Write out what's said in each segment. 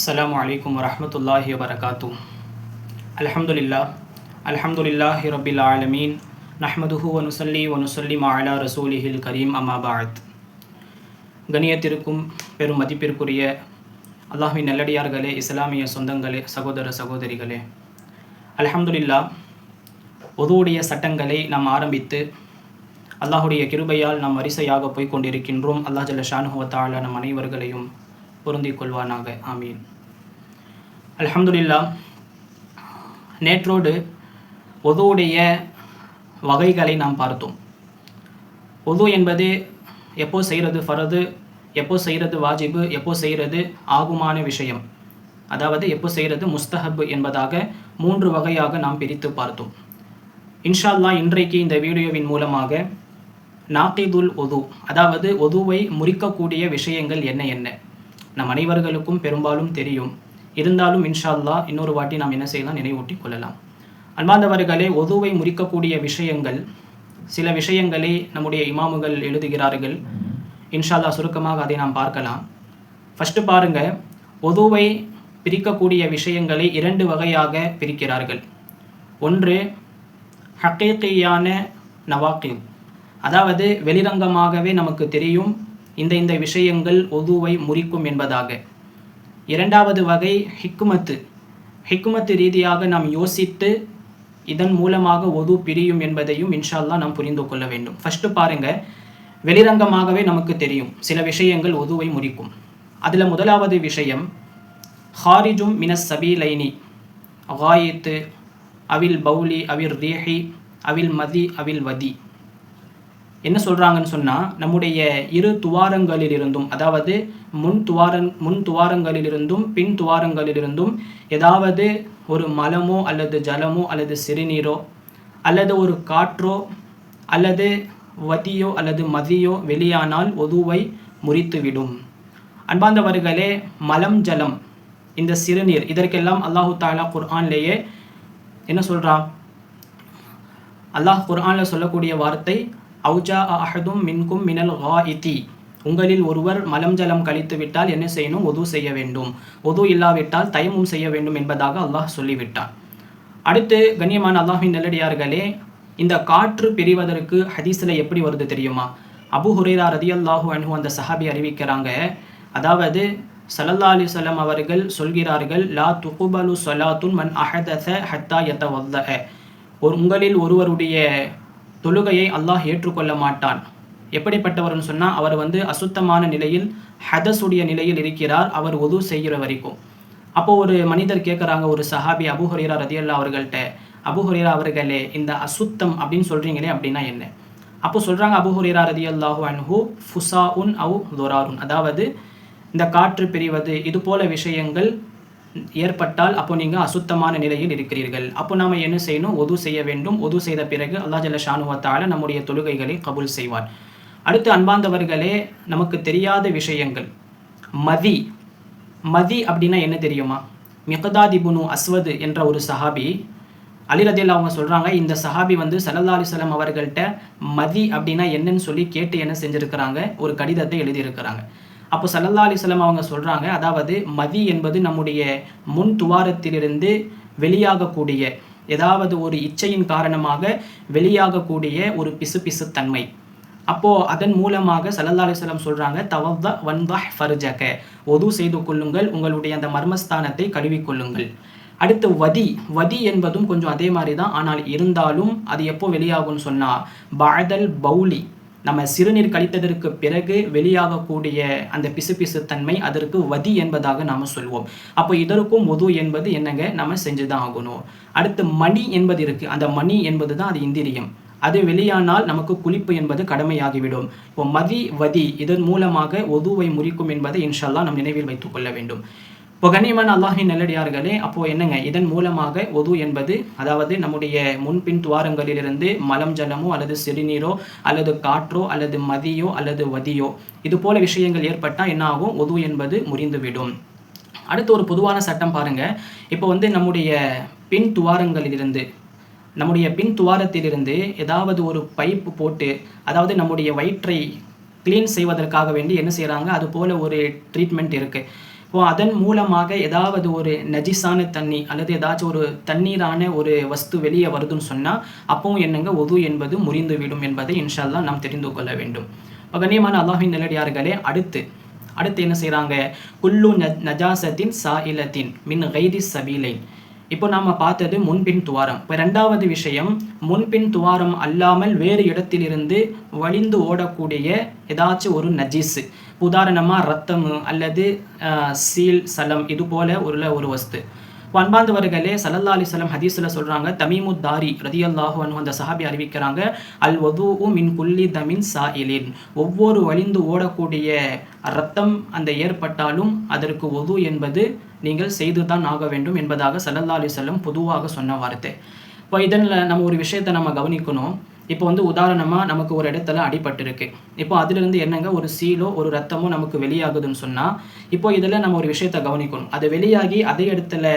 السلام عليكم ورحمة الله وبركاته الحمد لله الحمد لله رب العالمين نحمده ونصلي ونسلم على رسوله الكريم أما بعد கணியத்திற்கும் பெரும் மதிப்பிற்குரிய அல்லாஹ்வின் நல்லடியார்களே இஸ்லாமிய சொந்தங்களே சகோதர சகோதரிகளே அல்ஹம்துலில்லா ஒதுவுடைய சட்டங்களை நாம் ஆரம்பித்து அல்லாஹுடைய கிருபையால் நாம் வரிசையாக போய் கொண்டிருக்கின்றோம் அல்லாஹ் ஜல்ல ஷானுவத்தால நம் அனைவர்களையும் பொருந்திக் கொள்வானாக ஆமீன். அலமதுல்லா நேற்றோடு ஒதுவுடைய வகைகளை நாம் பார்த்தோம். ஒது என்பது எப்போ செய்கிறது ஃபரது எப்போ செய்கிறது வாஜிபு எப்போ செய்கிறது ஆகுமான விஷயம். அதாவது எப்போ செய்கிறது முஸ்தஹப் என்பதாக மூன்று வகையாக நாம் பிரித்து பார்த்தோம். இன்ஷா அல்லாஹ் இன்றைக்கு இந்த வீடியோவின் மூலமாக நாக்கிதுல் ஒது அதாவது ஒதுவை முறிக்கக்கூடிய விஷயங்கள் என்ன என்ன? நம் அனைவர்களுக்கும் பெரும்பாலும் தெரியும். இருந்தாலும் இன்ஷா அல்லாஹ் இன்னொரு வாட்டி நாம் என்ன செய்யலாம்? நினைவூட்டி கொள்ளலாம். அன்பாந்தவர்களே ஒதுவை முறிக்கக்கூடிய விஷயங்கள் சில விஷயங்களை நம்முடைய இமாமுகள் எழுதுகிறார்கள். இன்ஷா அல்லாஹ் சுருக்கமாக அதை நாம் பார்க்கலாம். ஃபஸ்ட்டு பாருங்கள் ஒதுவை பிரிக்கக்கூடிய விஷயங்களை இரண்டு வகையாக பிரிக்கிறார்கள். ஒன்று ஹக்கீக்கியான நவாக்கில் அதாவது வெளிரங்கமாகவே நமக்கு தெரியும் இந்த இந்த விஷயங்கள் ஒதுவை முறிக்கும் என்பதாக. இரண்டாவது வகை ஹிக்குமத்து. ஹிக்குமத்து ரீதியாக நாம் யோசித்து இதன் மூலமாக ஒது பிரியும் என்பதையும் இன்ஷால்லா நாம் புரிந்து கொள்ள வேண்டும். ஃபஸ்ட்டு பாருங்க வெளிரங்கமாகவே நமக்கு தெரியும் சில விஷயங்கள் ஒதுவை முறிக்கும். அதில் முதலாவது விஷயம் ஹாரிஜும் மினஸ் சபீலைனி. ஹாயித்து அவில் பௌலி அவில் ரேஹி அவில் மதி அவில் வதி. என்ன சொல்கிறாங்கன்னு சொன்னால் நம்முடைய இரு துவாரங்களிலிருந்தும் அதாவது முன் துவாரங் முன் துவாரங்களிலிருந்தும் பின் துவாரங்களிலிருந்தும் ஏதாவது ஒரு மலமோ அல்லது ஜலமோ அல்லது சிறுநீரோ அல்லது ஒரு காற்றோ அல்லது வதியோ அல்லது மதியோ வெளியானால் ஒதுவை முறித்துவிடும். அன்பாந்தவர்களே மலம் ஜலம் இந்த சிறுநீர் இதற்கெல்லாம் அல்லாஹு தாலா குர்ஆன்லேயே என்ன சொல்கிறான் அல்லாஹ் குர்ஆனில் சொல்லக்கூடிய வார்த்தை அவுஜா அஹதும் மின்கும் மினல் இத்தி உங்களில் ஒருவர் மலம் ஜலம் கழித்துவிட்டால் என்ன செய்யணும்? ஒது செய்ய வேண்டும். ஒது இல்லாவிட்டால் தயமும் செய்ய வேண்டும் என்பதாக அல்லாஹ் சொல்லிவிட்டான். அடுத்து கண்ணியமான அல்லாஹின் நல்லடியார்களே இந்த காற்று பிரிவதற்கு ஹதீஸில் எப்படி வருது தெரியுமா? அபு ஹுரேரா ரதி அல்லாஹு அன்ஹு அந்த சஹாபி அறிவிக்கிறாங்க அதாவது சல்லல்லா அலிசல்லாம் அவர்கள் சொல்கிறார்கள் லா துகுபலு சொலாத்துன் மன் அஹதச ஹத்தா யத்த ஒரு உங்களில் ஒருவருடைய தொழுகையை அல்லாஹ் ஏற்றுக்கொள்ள மாட்டான். எப்படிப்பட்டவர்னு சொன்னால் அவர் வந்து அசுத்தமான நிலையில் ஹதஸுடைய நிலையில் இருக்கிறார் அவர் உது செய்கிற வரைக்கும். அப்போது ஒரு மனிதர் கேட்குறாங்க ஒரு சஹாபி அபு ஹுரீரா ரதியல்லா அவர்கள்ட்ட அபு ஹுரீரா அவர்களே இந்த அசுத்தம் அப்படின்னு சொல்கிறீங்களே அப்படின்னா என்ன? அப்போ சொல்கிறாங்க அபு ஹுரீரா ரதியல்லாஹு அன்ஹு ஃபுசா உன் அவு துராருன். அதாவது இந்த காற்று பிரிவது இது போல விஷயங்கள் ஏற்பட்டால் அப்போ நீங்கள் அசுத்தமான நிலையில் இருக்கிறீர்கள். அப்போ நாம் என்ன செய்யணும்? ஒது செய்ய வேண்டும். ஒது செய்த பிறகு அல்லா ஜல்ல ஷானுவத்தால நம்முடைய தொழுகைகளை கபுல் செய்வார். அடுத்து அன்பாந்தவர்களே நமக்கு தெரியாத விஷயங்கள். மதி. மதி அப்படின்னா என்ன தெரியுமா? மிகதாதிபுனு அஸ்வது என்ற ஒரு சஹாபி அலிரதியில் அவங்க சொல்கிறாங்க இந்த சஹாபி வந்து சல்லா அலிஸ்லாம் அவர்கள்ட்ட மதி அப்படின்னா என்னன்னு சொல்லி கேட்டு என்ன செஞ்சுருக்கிறாங்க? ஒரு கடிதத்தை எழுதியிருக்கிறாங்க. அப்போ சல்லல்லா அலிஸ்லாம் அவங்க சொல்கிறாங்க அதாவது மதி என்பது நம்முடைய முன் துவாரத்திலிருந்து வெளியாகக்கூடிய ஏதாவது ஒரு இச்சையின் காரணமாக வெளியாகக்கூடிய ஒரு பிசு பிசு தன்மை அப்போது அதன் மூலமாக சல்லல்லா அலிஸ்லாம் சொல்கிறாங்க தவத வந்தா ஃபர்ஜக. ஒது செய்து கொள்ளுங்கள் உங்களுடைய அந்த மர்மஸ்தானத்தை கழுவிக்கொள்ளுங்கள் அடுத்து வதி. வதி என்பதும் கொஞ்சம் அதே மாதிரி தான் ஆனால் இருந்தாலும் அது எப்போ வெளியாகும்னு சொன்னால் பாதல் பௌலி. நம்ம சிறுநீர் கழித்ததற்கு பிறகு வெளியாகக்கூடிய அந்த பிசுபிசு தன்மை அதற்கு வதி என்பதாக நாம் சொல்வோம். அப்போ இதற்கும் உது என்பது என்னங்க? நம்ம செஞ்சு தான் ஆகணும். அடுத்து மணி என்பது இருக்குது அந்த மணி என்பது தான் அது இந்திரியம். அது வெளியானால் நமக்கு குளிப்பு என்பது கடமையாகிவிடும். இப்போ மதி வதி இதன் மூலமாக ஒதுவை முறிக்கும் என்பதை இன்ஷால்லா நம் நினைவில் வைத்துக் கொள்ள வேண்டும். இப்போ கண்ணியமான அல்லாஹின் நல்லடியார்களே அப்போது என்னங்க? இதன் மூலமாக ஒது என்பது அதாவது நம்முடைய முன்பின் துவாரங்களிலிருந்து மலம் ஜலமோ அல்லது சிறுநீரோ அல்லது காற்றோ அல்லது மதியோ அல்லது வதியோ இது போல விஷயங்கள் ஏற்பட்டால் என்ன ஆகும்? ஒது என்பது முறிந்துவிடும். அடுத்து ஒரு பொதுவான சட்டம் பாருங்கள் இப்போ வந்து நம்முடைய பின் துவாரங்களிலிருந்து நம்முடைய பின் துவாரத்திலிருந்து ஏதாவது ஒரு பைப்பு போட்டு அதாவது நம்முடைய வயிற்றை க்ளீன் செய்வதற்காக வேண்டி என்ன செய்கிறாங்க அது போல் ஒரு ட்ரீட்மெண்ட் இருக்குது இப்போ அதன் மூலமாக ஏதாவது ஒரு நஜிஸான தண்ணி அல்லது ஏதாச்சும் ஒரு தண்ணீரான ஒரு வஸ்து வெளியே வருதுன்னு சொன்னால் அப்பவும் என்னங்க? ஒது என்பது முறிந்துவிடும் என்பதை இன்ஷால்லா நாம் தெரிந்து கொள்ள வேண்டும். இப்போ கண்ணியமான அல்லாஹின் நிலடியார்களே அடுத்து அடுத்து என்ன செய்கிறாங்க குல்லு நஜாசத்தின் சா இலத்தின் மின் கைதி சபீலைன். இப்போ நாம் பார்த்தது முன்பின் துவாரம். இப்போ ரெண்டாவது விஷயம் முன்பின் துவாரம் அல்லாமல் வேறு இடத்திலிருந்து வழிந்து ஓடக்கூடிய ஏதாச்சும் ஒரு நஜீஸு. உதாரணமாக ரத்தம் அல்லது சீல் சலம் இது போல உள்ள ஒரு வஸ்து. அன்பாந்தவர்களே சல்லல்லா அலிஸ்லம் ஹதீஸில் சொல்கிறாங்க தமிமுத் தாரி ரதியல்லாஹு அனு அந்த சஹாபி அறிவிக்கிறாங்க அல் வதூ மின் குல்லி தமின் சா இலின் ஒவ்வொரு வழிந்து ஓடக்கூடிய ரத்தம் அந்த ஏற்பட்டாலும் அதற்கு ஒது என்பது நீங்கள் செய்து தான் ஆக வேண்டும் என்பதாக சல்லல்லா அலிஸ்லம் பொதுவாக சொன்ன வார்த்தை. இப்போ இதனில் நம்ம ஒரு விஷயத்தை நம்ம கவனிக்கணும். இப்போ வந்து உதாரணமாக நமக்கு ஒரு இடத்துல அடிபட்டிருக்கு. இப்போ அதிலிருந்து என்னங்க? ஒரு சீலோ ஒரு ரத்தமோ நமக்கு வெளியாகுதுன்னு சொன்னால் இப்போ இதில் நம்ம ஒரு விஷயத்தை கவனிக்கணும். அது வெளியாகி அதே இடத்துல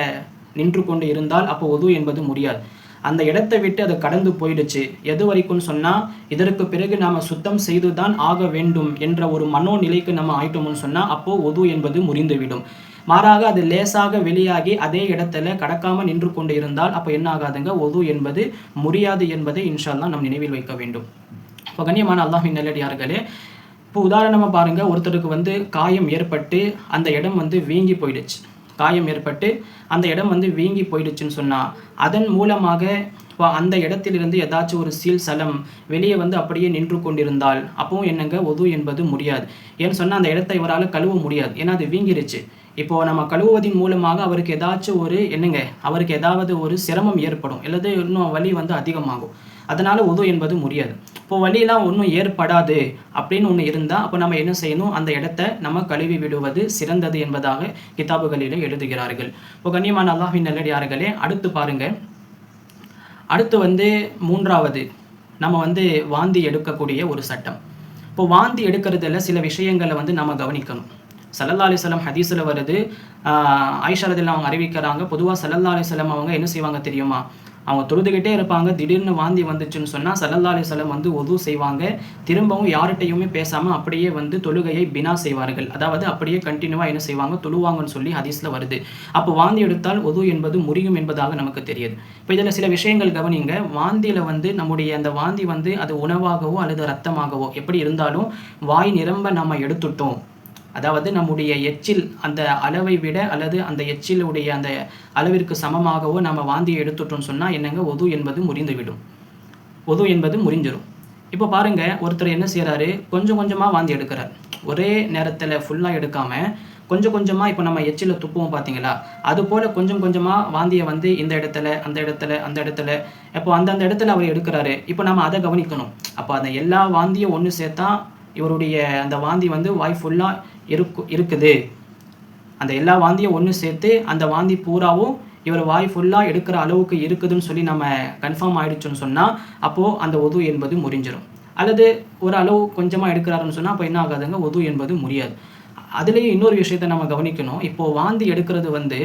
நின்று கொண்டு இருந்தால் அப்போ உது என்பது முடியாது. அந்த இடத்தை விட்டு அது கடந்து போயிடுச்சு. எது வரைக்கும்னு சொன்னால் இதற்கு பிறகு நாம் சுத்தம் செய்து தான் ஆக வேண்டும் என்ற ஒரு மனோநிலைக்கு நம்ம ஆயிட்டோம்னு சொன்னால் அப்போது உது என்பது முறிந்துவிடும். மாறாக அது லேசாக வெளியாகி அதே இடத்துல கடக்காமல் நின்று கொண்டு இருந்தால் அப்போ என்ன ஆகாதுங்க? ஒது என்பது முடியாது என்பதை இன்ஷால்லாம் நம் நினைவில் வைக்க வேண்டும். இப்போ கண்ணியமான அல்லாஹின் நல்லடியார்களே இப்போ உதாரணமாக பாருங்கள் ஒருத்தருக்கு வந்து காயம் ஏற்பட்டு அந்த இடம் வந்து வீங்கி போயிடுச்சு. காயம் ஏற்பட்டு அந்த இடம் வந்து வீங்கி போயிடுச்சுன்னு சொன்னால் அதன் மூலமாக இப்போ அந்த இடத்திலிருந்து ஏதாச்சும் ஒரு சீல் சலம் வெளியே வந்து அப்படியே நின்று கொண்டிருந்தால் அப்பவும் என்னங்க? ஒது என்பது முடியாது ஏன்னு சொன்னால் அந்த இடத்தை இவரால் கழுவ முடியாது. ஏன்னா அது வீங்கிருச்சு. இப்போ நம்ம கழுவுவதின் மூலமாக அவருக்கு ஏதாச்சும் ஒரு என்னங்க அவருக்கு ஏதாவது ஒரு சிரமம் ஏற்படும் அல்லது இன்னும் வலி வந்து அதிகமாகும். அதனால் உது என்பது முடியாது. இப்போ வழியெல்லாம் ஒன்றும் ஏற்படாது அப்படின்னு ஒன்று இருந்தால் அப்போ நம்ம என்ன செய்யணும்? அந்த இடத்த நம்ம கழுவி விடுவது சிறந்தது என்பதாக கிதாபுகளிலே எழுதுகிறார்கள். இப்போ கண்ணியமான அல்லாஹின் நல்லடியார்களே அடுத்து பாருங்க. அடுத்து வந்து மூன்றாவது நம்ம வந்து வாந்தி எடுக்கக்கூடிய ஒரு சட்டம். இப்போ வாந்தி எடுக்கிறதுல சில விஷயங்களை வந்து நம்ம கவனிக்கணும். சல்லல்லா அலிஸ்லாம் ஹதீஸில் வருது. ஆயிஷா அவங்க அறிவிக்கிறாங்க பொதுவாக சல்லல்லா அலிஸ்லாம் அவங்க என்ன செய்வாங்க தெரியுமா? அவங்க தொழுதுகிட்டே இருப்பாங்க திடீர்னு வாந்தி வந்துச்சுன்னு சொன்னால் சல்லல்லா அலிஸ்லம் வந்து உதவு செய்வாங்க. திரும்பவும் யார்கிட்டையுமே பேசாமல் அப்படியே வந்து தொழுகையை பினா செய்வார்கள். அதாவது அப்படியே கண்டினியூவாக என்ன செய்வாங்க? தொழுவாங்கன்னு சொல்லி ஹதீஸில் வருது. அப்போ வாந்தி எடுத்தால் உது என்பது முறியும் என்பதாக நமக்கு தெரியுது. இப்போ இதில் சில விஷயங்கள் கவனிங்க. வாந்தியில் வந்து நம்முடைய அந்த வாந்தி வந்து அது உணவாகவோ அல்லது ரத்தமாகவோ எப்படி இருந்தாலும் வாய் நிரம்ப நம்ம எடுத்துட்டோம். அதாவது நம்முடைய எச்சில் அந்த அளவை விட அல்லது அந்த எச்சிலுடைய அந்த அளவிற்கு சமமாகவோ நம்ம வாந்தியை எடுத்துட்டோம்னு சொன்னால் என்னங்க? ஒது என்பது முறிந்துவிடும். ஒது என்பது முறிஞ்சிடும் இப்போ பாருங்க ஒருத்தர் என்ன செய்கிறாரு கொஞ்சம் கொஞ்சமாக வாந்தி எடுக்கிறார். ஒரே நேரத்தில் ஃபுல்லாக எடுக்காமல் கொஞ்சம் கொஞ்சமாக இப்போ நம்ம எச்சில் துப்புவோம் பார்த்தீங்களா அது போல் கொஞ்சம் கொஞ்சமாக வாந்தியை வந்து இந்த இடத்துல அந்த இடத்துல அந்த இடத்துல இப்போ அந்தந்த இடத்துல அவர் எடுக்கிறாரு. இப்போ நம்ம அதை கவனிக்கணும். அப்போ அந்த எல்லா வாந்தியும் ஒன்று சேர்த்தா இவருடைய அந்த வாந்தி வந்து வாய் ஃபுல்லாக இருக்கு இருக்குது. அந்த எல்லா வாந்தியும் ஒன்று சேர்த்து அந்த வாந்தி பூராவும் இவர் வாய் ஃபுல்லாக எடுக்கிற அளவுக்கு இருக்குதுன்னு சொல்லி நம்ம கன்ஃபார்ம் ஆகிடுச்சோன்னு சொன்னால் அப்போது அந்த உது என்பது முறிஞ்சிடும் அல்லது ஒரு அளவு கொஞ்சமாக எடுக்கிறாருன்னு சொன்னால் அப்போ என்ன ஆகாதுங்க? உது என்பது முடியாது அதுலேயும் இன்னொரு விஷயத்தை நம்ம கவனிக்கணும். இப்போது வாந்தி எடுக்கிறது வந்து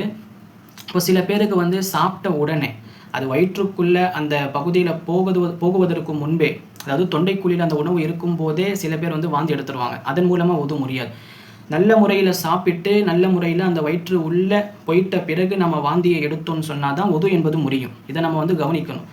இப்போ சில பேருக்கு வந்து சாப்பிட்ட உடனே அது வயிற்றுக்குள்ளே அந்த பகுதியில் போகுது போகுவதற்கு முன்பே அதாவது தொண்டைக்குழியில் அந்த உணவு இருக்கும் போதே சில பேர் வந்து வாந்தி எடுத்துருவாங்க. அதன் மூலமாக ஒது முடியாது நல்ல முறையில் சாப்பிட்டு நல்ல முறையில் அந்த வயிற்று உள்ளே போயிட்ட பிறகு நம்ம வாந்தியை எடுத்தோம்னு சொன்னால் தான் உது என்பது முடியும் இதை நம்ம வந்து கவனிக்கணும்.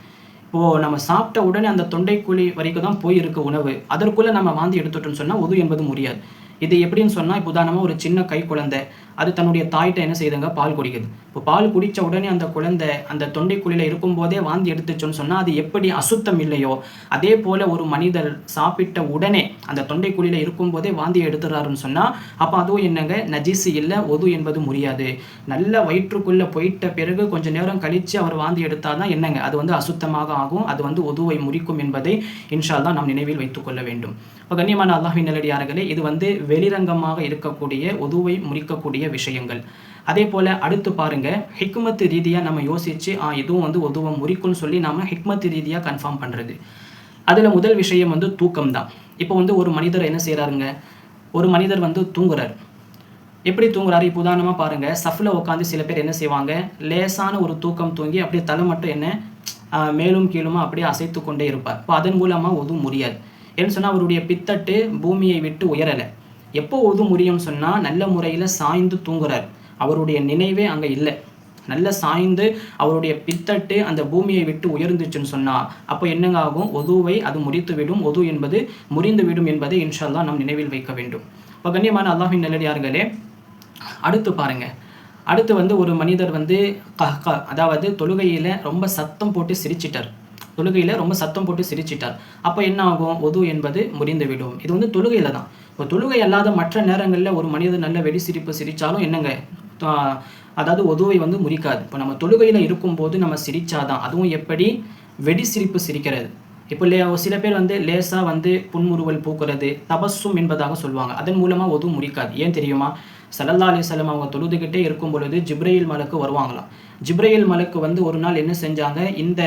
இப்போது நம்ம சாப்பிட்ட உடனே அந்த தொண்டைக்குழி வரைக்கும் தான் போயிருக்க உணவு. அதற்குள்ளே நம்ம வாந்தி எடுத்துட்டோம்னு சொன்னால் உது என்பது முடியாது இது எப்படின்னு சொன்னால் இப்போ உதாரணமாக ஒரு சின்ன கை குழந்தை. அது தன்னுடைய தாய்கிட்ட என்ன செய்யுதுங்க பால் குடிக்குது. இப்போ பால் குடித்த உடனே அந்த குழந்தை அந்த தொண்டைக்குழியில் இருக்கும்போதே வாந்தி எடுத்துச்சோன்னு சொன்னால் அது எப்படி அசுத்தம் இல்லையோ? அதே போல் ஒரு மனிதர் சாப்பிட்ட உடனே அந்த தொண்டைக்குழியில் இருக்கும்போதே வாந்தி எடுத்துறாருன்னு சொன்னால் அப்போ அதுவும் என்னங்க? நஜிசு இல்லை ஒது என்பது முடியாது நல்ல வயிற்றுக்குள்ளே போயிட்ட பிறகு கொஞ்சம் நேரம் கழித்து அவர் வாந்தி எடுத்தால் தான் என்னங்க? அது வந்து அசுத்தமாக ஆகும் அது வந்து ஒதுவை முறிக்கும் என்பதை இன்ஷால் தான் நாம் நினைவில் வைத்துக்கொள்ள வேண்டும். இப்போ கண்ணியமான அல்லாஹின் நிலடியார்களே இது வந்து வெளிரங்கமாக இருக்கக்கூடிய ஒதுவை முறிக்கக்கூடிய விஷயங்கள். அதே போல் அடுத்து பாருங்க ஹிக்மத்து ரீதியாக நம்ம யோசித்து ஆ இதுவும் வந்து உதுவம் முறிக்கும்னு சொல்லி நம்ம ஹிக்மத்து ரீதியாக கன்ஃபார்ம் பண்ணுறது அதில் முதல் விஷயம் வந்து தூக்கம் தான் இப்போ வந்து ஒரு மனிதர் என்ன செய்கிறாருங்க ஒரு மனிதர் வந்து தூங்குறார். எப்படி தூங்குறாரு? இப்போ உதாரணமாக பாருங்கள் சஃபில் உட்காந்து சில பேர் என்ன செய்வாங்க? லேசான ஒரு தூக்கம் தூங்கி அப்படியே தலை மட்டும் என்ன மேலும் கீழுமா அப்படியே அசைத்து கொண்டே இருப்பார். இப்போ அதன் மூலமாக ஒதுவும் முடியாது. ஏன்னு சொன்னால் அவருடைய பித்தட்டு பூமியை விட்டு உயரலை. எப்போ ஒது முறியும்னு சொன்னால் நல்ல முறையில் சாய்ந்து தூங்குறார். அவருடைய நினைவே அங்கே இல்லை. நல்ல சாய்ந்து அவருடைய பித்தட்டு அந்த பூமியை விட்டு உயர்ந்துச்சுன்னு சொன்னால் அப்போ என்னங்க ஆகும்? ஒதுவை அது முறித்து விடும் ஒது என்பது முறிந்து விடும் என்பதை இன்ஷால்லா நாம் நினைவில் வைக்க வேண்டும். இப்போ கண்ணியமான அல்லாஹின் நல்லடியார்களே அடுத்து பாருங்கள் அடுத்து வந்து ஒரு மனிதர் வந்து கஹ்கா அதாவது தொழுகையில் ரொம்ப சத்தம் போட்டு சிரிச்சிட்டார். தொழுகையில் ரொம்ப சத்தம் போட்டு சிரிச்சிட்டார். அப்போ என்ன ஆகும்? ஒது என்பது முறிந்து விடும் இது வந்து தொழுகையில் தான். இப்போ தொழுகை அல்லாத மற்ற நேரங்களில் ஒரு மனிதர் நல்ல வெடி சிரிப்பு சிரித்தாலும் என்னங்க? அதாவது ஒதுவை வந்து முறிக்காது. இப்போ நம்ம தொழுகையில் இருக்கும்போது நம்ம சிரித்தாதான் அதுவும் எப்படி? வெடி சிரிப்பு சிரிக்கிறது. இப்போ லே சில பேர் வந்து லேசாக வந்து புன்முறுவல் பூக்கிறது தபஸும் என்பதாக சொல்லுவாங்க. அதன் மூலமாக ஒதுவும் முறிக்காது. ஏன் தெரியுமா? சல்லல்லா அலிசல்லம் அவங்க தொழுதுகிட்டே இருக்கும் பொழுது ஜிப்ரையில் மலக்கு வருவாங்களாம். ஜிப்ரையில் மலக்கு வந்து ஒரு நாள் என்ன செஞ்சாங்க? இந்த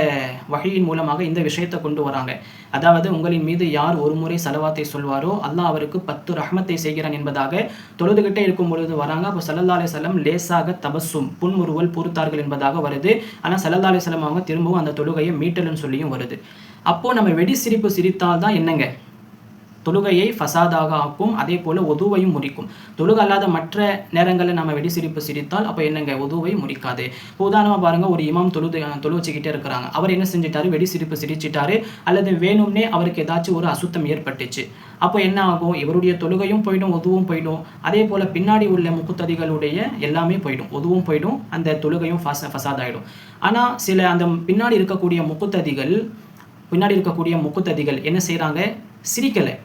வகையின் மூலமாக இந்த விஷயத்தை கொண்டு வராங்க. அதாவது உங்களின் மீது யார் ஒரு முறை செலவாத்தை சொல்வாரோ அல்லாஹ் அவருக்கு பத்து ரஹமத்தை செய்கிறான் என்பதாக தொழுதுகிட்டே இருக்கும் பொழுது வராங்க. அப்போ சல்லல்லா அலிசல்லம் லேசாக தபசும் புன்முறுவல் பொறுத்தார்கள் என்பதாக வருது. ஆனால் சல்லல்லா அலிசல்லம் அவங்க திரும்பவும் அந்த தொழுகையை மீட்டலுன்னு சொல்லியும் வருது. அப்போது நம்ம வெடி சிரிப்பு சிரித்தால் தான் என்னங்க? தொழுகையை ஃபசாதாக ஆக்கும் அதே போல் ஒதுவையும் முறிக்கும். தொழுகை அல்லாத மற்ற நேரங்களில் நம்ம வெடி சிரிப்பு சிரித்தால் அப்போ என்னங்க? ஒதுவை முறிக்காது. இப்போ உதாரணமாக பாருங்கள் ஒரு இமாம் தொழுது தொழு வச்சுக்கிட்டே இருக்கிறாங்க. அவர் என்ன செஞ்சிட்டாரு? வெடி சிரிப்பு சிரிச்சிட்டாரு. அல்லது வேணும்னே அவருக்கு ஏதாச்சும் ஒரு அசுத்தம் ஏற்பட்டுச்சு. அப்போ என்ன ஆகும்? இவருடைய தொழுகையும் போயிடும் ஒதுவும் போயிடும். அதே போல் பின்னாடி உள்ள முக்குத்ததிகளுடைய எல்லாமே போயிடும். ஒதுவும் போயிடும் அந்த தொழுகையும் ஃபச ஃபசாதாயிடும். ஆனால் சில அந்த பின்னாடி இருக்கக்கூடிய முக்குத்ததிகள் பின்னாடி இருக்கக்கூடிய முக்குத்ததிகள் என்ன செய்கிறாங்க சிரிக்கலை.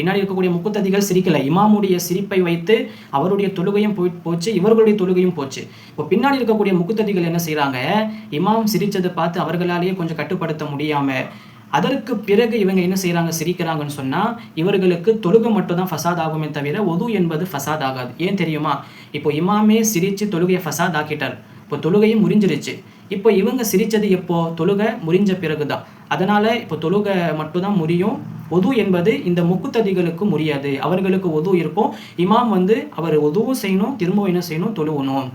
பின்னாடி இருக்கக்கூடிய முக்குத்ததிகள் சிரிக்கலை. இமாமுடைய சிரிப்பை வைத்து அவருடைய தொழுகையும் போய் போச்சு இவர்களுடைய தொழுகையும் போச்சு. இப்போ பின்னாடி இருக்கக்கூடிய முக்குத்ததிகள் என்ன செய்கிறாங்க இமாம் சிரித்ததை பார்த்து அவர்களாலேயே கொஞ்சம் கட்டுப்படுத்த முடியாமல் அதற்கு பிறகு இவங்க என்ன செய்கிறாங்க சிரிக்கிறாங்கன்னு சொன்னால் இவர்களுக்கு தொழுகை மட்டும் தான் ஃபசாத் ஆகுமே தவிர ஒது என்பது ஃபசாத் ஆகாது. ஏன் தெரியுமா? இப்போ இமாமே சிரித்து தொழுகையை ஃபசாத் ஆக்கிட்டார். இப்போ தொழுகையும் முறிஞ்சிருச்சு. இப்போ இவங்க சிரித்தது எப்போ? தொழுகை முறிஞ்ச பிறகு தான் அதனால் இப்போ தொழுகை மட்டும்தான் முறியும் ஒது என்பது இந்த முக்குத்ததிகளுக்கு முடியாது அவர்களுக்கு ஒது இருக்கும். இமாம் வந்து அவர் ஒதுவும் செய்யணும் திரும்பவும் என்ன செய்யணும்? தொழுவணும்.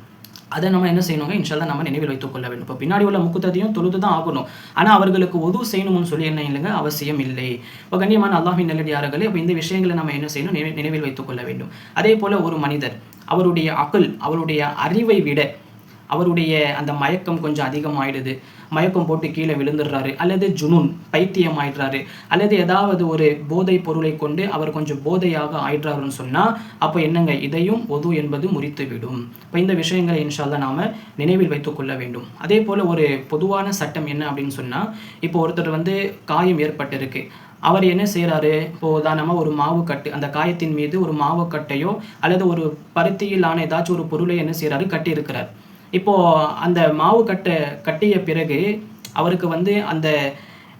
அதை நம்ம என்ன செய்யணுங்க? இன்ஷால்லா நம்ம நினைவில் வைத்துக் கொள்ள வேண்டும். இப்போ பின்னாடி உள்ள முக்குத்ததையும் தொழுது தான் ஆகணும். ஆனால் அவர்களுக்கு உதவு செய்யணும்னு சொல்லி என்ன இல்லைங்க? அவசியம் இல்லை. இப்போ கண்ணியமான அல்லாஹின் நல்லடியார்களே இப்போ இந்த விஷயங்களை நம்ம என்ன செய்யணும்? நினை- நினைவில் வைத்துக் கொள்ள வேண்டும். அதே போல் ஒரு மனிதர் அவருடைய அகல் அவருடைய அறிவை விட அவருடைய அந்த மயக்கம் கொஞ்சம் அதிகமாயிடுது. மயக்கம் போட்டு கீழே விழுந்துடுறாரு. அல்லது ஜுனூன் பைத்தியம் ஆயிடுறாரு அல்லது ஏதாவது ஒரு போதை பொருளை கொண்டு அவர் கொஞ்சம் போதையாக ஆயிடுறாருன்னு சொன்னால் அப்போ என்னங்க? இதையும் ஒது என்பது முறித்து விடும் இப்போ இந்த விஷயங்களை இன்ஷால்லா நாம் நினைவில் வைத்துக்கொள்ள வேண்டும். அதே போல் ஒரு பொதுவான சட்டம் என்ன அப்படின்னு சொன்னால் இப்போ ஒருத்தர் வந்து காயம் ஏற்பட்டிருக்கு. அவர் என்ன செய்கிறாரு இப்போ உதாரணமாக ஒரு மாவுக்கட்டு அந்த காயத்தின் மீது ஒரு மாவுக்கட்டையோ அல்லது ஒரு பருத்தியிலான ஏதாச்சும் ஒரு பொருளை என்ன செய்கிறாரு கட்டி இப்போது அந்த மாவு கட்டை கட்டிய பிறகு அவருக்கு வந்து அந்த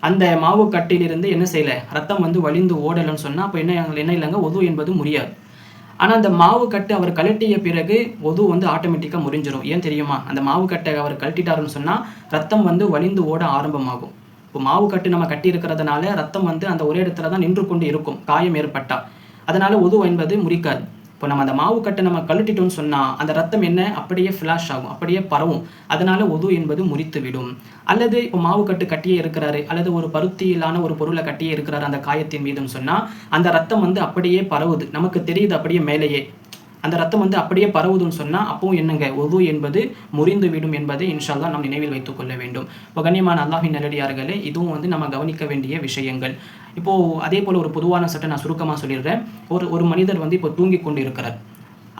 அந்த மாவு கட்டிலிருந்து என்ன செய்யலை? ரத்தம் வந்து வழிந்து ஓடலைன்னு சொன்னால் அப்போ என்ன என்ன இல்லைங்க? ஒது என்பது முடியாது ஆனால் அந்த மாவு கட்டு அவர் கழட்டிய பிறகு ஒது வந்து ஆட்டோமேட்டிக்காக முறிஞ்சிடும் ஏன் தெரியுமா? அந்த மாவு கட்டை அவர் கழட்டிட்டாருன்னு சொன்னால் ரத்தம் வந்து வழிந்து ஓட ஆரம்பமாகும். இப்போ மாவு கட்டு நம்ம கட்டி இருக்கிறதுனால ரத்தம் வந்து அந்த ஒரே இடத்துல தான் நின்று கொண்டு இருக்கும். காயம் ஏற்பட்டால் அதனால் உது என்பது முறிக்காது. இப்போ நம்ம அந்த மாவு கட்டை நம்ம கழட்டிட்டோம்னு சொன்னால் அந்த ரத்தம் என்ன? அப்படியே ஃப்ளாஷ் ஆகும் அப்படியே பரவும். அதனால உது என்பது முறித்து விடும் அல்லது இப்போ மாவு கட்டு கட்டியே இருக்கிறாரு அல்லது ஒரு பருத்தியிலான ஒரு பொருளை கட்டியே இருக்கிறாரு அந்த காயத்தின் மீதுன்னு சொன்னால் அந்த ரத்தம் வந்து அப்படியே பரவுது. நமக்கு தெரியுது அப்படியே மேலேயே. அந்த ரத்தம் வந்து அப்படியே பரவுதுன்னு சொன்னால் அப்பவும் என்னங்க? ஒது என்பது முறிந்து விடும் என்பதை இன்ஷால்லா நாம் நினைவில் வைத்துக்கொள்ள வேண்டும். இப்போ கண்ணியமான அல்லாஹின் நல்லடியார்களே இதுவும் வந்து நம்ம கவனிக்க வேண்டிய விஷயங்கள். இப்போது அதே போல் ஒரு பொதுவான சட்டை நான் சுருக்கமாக சொல்லிடுறேன். ஒரு ஒரு மனிதர் வந்து இப்போ தூங்கி கொண்டு இருக்கிறார்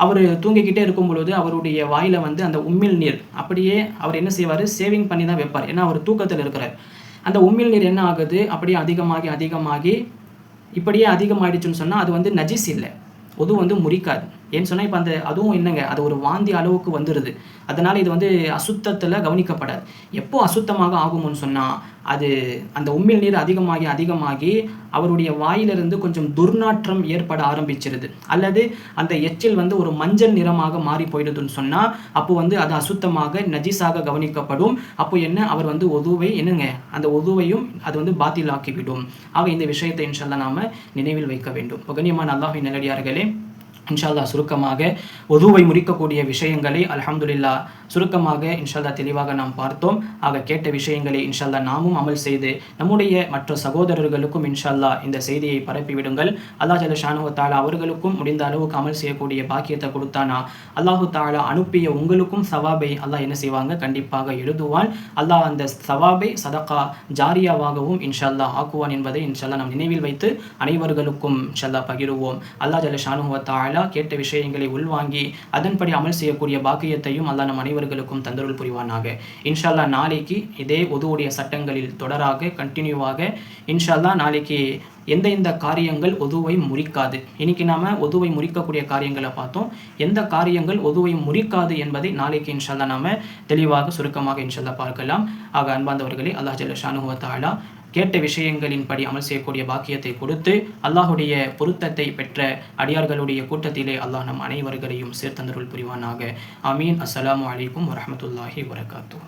அவர் தூங்கிக்கிட்டே இருக்கும் பொழுது அவருடைய வாயில் வந்து அந்த உம்மில் நீர் அப்படியே அவர் என்ன செய்வார்? சேவிங் பண்ணி தான் வைப்பார். ஏன்னா அவர் தூக்கத்தில் இருக்கிறார். அந்த உம்மில் நீர் என்ன ஆகுது? அப்படியே அதிகமாகி அதிகமாகி இப்படியே அதிகமாகிடுச்சுன்னு சொன்னால் அது வந்து நஜிஸ் இல்லை. ஒது வந்து முறிக்காது. ஏன்னு சொன்னால் இப்போ அந்த அதுவும் என்னங்க அது ஒரு வாந்தி அளவுக்கு வந்துடுது அதனால் இது வந்து அசுத்தத்தில் கவனிக்கப்படாது. எப்போ அசுத்தமாக ஆகும்னு சொன்னால் அது அந்த உம்மில் நீர் அதிகமாகி அதிகமாகி அவருடைய வாயிலிருந்து கொஞ்சம் துர்நாற்றம் ஏற்பட ஆரம்பிச்சிருது. அல்லது அந்த எச்சில் வந்து ஒரு மஞ்சள் நிறமாக மாறி போயிடுதுன்னு சொன்னால் அப்போ வந்து அது அசுத்தமாக நஜீஸாக கவனிக்கப்படும். அப்போ என்ன அவர் வந்து ஒதுவை என்னங்க அந்த ஒதுவையும் அது வந்து பாத்திலாக்கிவிடும். ஆக இந்த விஷயத்தை இன்ஷால்லா நாம நினைவில் வைக்க வேண்டும். இப்போ கண்ணியமான அல்லாஹின் நிலடியார்களே இன்ஷால்லா சுருக்கமாக ஒதுவை முறிக்கக்கூடிய விஷயங்களை அல்ஹம்துலில்லா சுருக்கமாக இன்ஷால்லா தெளிவாக நாம் பார்த்தோம். ஆக கேட்ட விஷயங்களை இன்ஷால்லா நாமும் அமல் செய்து நம்முடைய மற்ற சகோதரர்களுக்கும் இன்ஷால்லா இந்த செய்தியை பரப்பிவிடுங்கள். அல்லாஹ் ஜல ஷானு தாலா அவர்களுக்கும் முடிந்த அளவுக்கு அமல் செய்யக்கூடிய பாக்கியத்தை கொடுத்தானா? அல்லாஹு தாலா அனுப்பிய உங்களுக்கும் சவாபை அல்லாஹ் என்ன செய்வாங்க? கண்டிப்பாக எழுதுவான். அல்லாஹ் அந்த சவாபை சதகா ஜாரியாவாகவும் இன்ஷால்லா ஆக்குவான் என்பதை இன்ஷால்லா நாம் நினைவில் வைத்து அனைவர்களுக்கும் இன்ஷால்லா பகிர்வோம். அல்லாஹ் ஜல ஷானு தாலா கேட்ட விஷயங்களை உள்வாங்கி அதன்படி அமல் செய்யக்கூடிய பாக்கியத்தையும் அல்லாஹ் நம் அனைவர்களுக்கும் தந்தருள் புரிவானாக. இன்ஷால்லா நாளைக்கு இதே உதவுடைய சட்டங்களில் தொடராக கண்டினியூவாக இன்ஷால்லா நாளைக்கு எந்த எந்த காரியங்கள் ஒதுவை முறிக்காது. இன்னைக்கு நாம ஒதுவை முறிக்கக்கூடிய காரியங்களை பார்த்தோம். எந்த காரியங்கள் ஒதுவை முறிக்காது என்பதை நாளைக்கு இன்ஷால்லா நாம தெளிவாக சுருக்கமாக இன்ஷால்லா பார்க்கலாம். ஆக அன்பாந்தவர்களே அல்லாஹ் ஜல்ல ஷானுவத்தாலா கேட்ட விஷயங்களின்படி அமல் செய்யக்கூடிய பாக்கியத்தை கொடுத்து அல்லாஹுடைய பொருத்தத்தை பெற்ற அடியார்களுடைய கூட்டத்திலே அல்லாஹ் நம் அனைவர்களையும் சேர்த்தந்தருள் புரிவானாக. அமீன் அஸ்லாம் வலைக்கும் வரமத்துல்லாஹி வரகாத்தூ